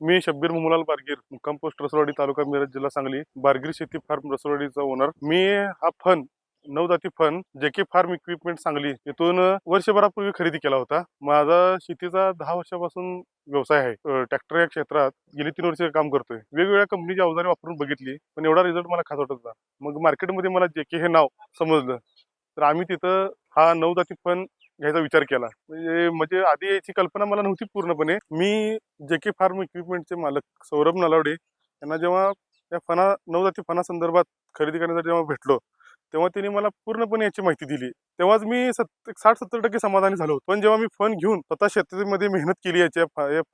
मी शब्बीर मुमलाल बारगीर मुक्काम पोस्ट रसवाडी तालुका मिरज जिल्हा सांगली. बारगीर शेती फार्म रसवाडीचा ओनर मी हा फन नवजाती फन जे के फार्म इक्विपमेंट सांगली इथून वर्षभरापूर्वी खरेदी केला होता. माझा शेतीचा दहा वर्षापासून व्यवसाय आहे. ट्रॅक्टर या क्षेत्रात गेली तीन वर्ष काम करतोय. वेगवेगळ्या कंपनीची अवजारे वापरून बघितली पण एवढा रिझल्ट मला खास वाटत होता. मग मार्केटमध्ये मला जे के हे नाव समजलं तर आम्ही तिथं हा नवजाती फन घ्यायचा विचार केला. म्हणजे म्हणजे आधी याची कल्पना मला नव्हती पूर्णपणे. मी जे के फार्म इक्विपमेंटचे मालक सौरभ नलावडे यांना जेव्हा या फणा नवजाती फणा संदर्भात खरेदी करण्यासाठी जेव्हा भेटलो तेव्हा त्यांनी मला पूर्णपणे याची माहिती दिली. तेव्हाच मी सत साठ सत्तर टक्के समाधानी झालो होतो. पण जेव्हा मी फन घेऊन स्वतः शेतीमध्ये मेहनत केली याच्या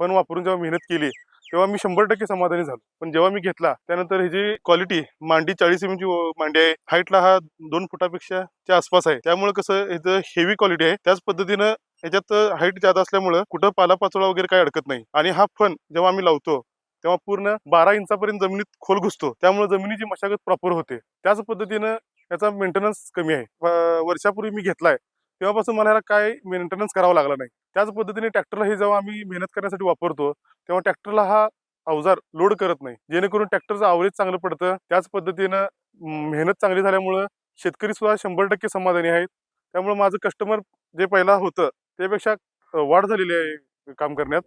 फन वापरून जेव्हा मेहनत केली तेव्हा मी शंभर टक्के समाधानी झालो. पण जेव्हा मी घेतला त्यानंतर ह्याची क्वालिटी मांडी चाळीस एम ची मांडी आहे हाईटला हा दोन फुटापेक्षा च्या आसपास आहे. त्यामुळे कसं ह्याचं हेवी क्वालिटी आहे. त्याच पद्धतीनं ह्याच्यात हाईट जास्त असल्यामुळं कुठं पालापाचोळा वगैरे काही अडकत नाही. आणि हा फन जेव्हा आम्ही लावतो तेव्हा पूर्ण बारा इंचापर्यंत जमिनीत खोल घुसतो. त्यामुळे जमिनीची मशागत प्रॉपर होते. त्याच पद्धतीनं याचा मेंटेनन्स कमी आहे. वर्षापूर्वी मी घेतलाय. तेव्हापासून मला ह्याला काय मेंटेनन्स करावा लागला नाही. त्याच पद्धतीने ट्रॅक्टरला हे जेव्हा आम्ही मेहनत करण्यासाठी वापरतो तेव्हा ट्रॅक्टरला हा अवजार लोड करत नाही. जेणेकरून ट्रॅक्टरचं आवरेज चांगलं पडतं. त्याच पद्धतीनं मेहनत चांगली झाल्यामुळं शेतकरी सुद्धा शंभर टक्के समाधानी आहेत. त्यामुळे माझं कस्टमर जे पहिला होतं त्यापेक्षा वाढ झालेली आहे काम करण्यात.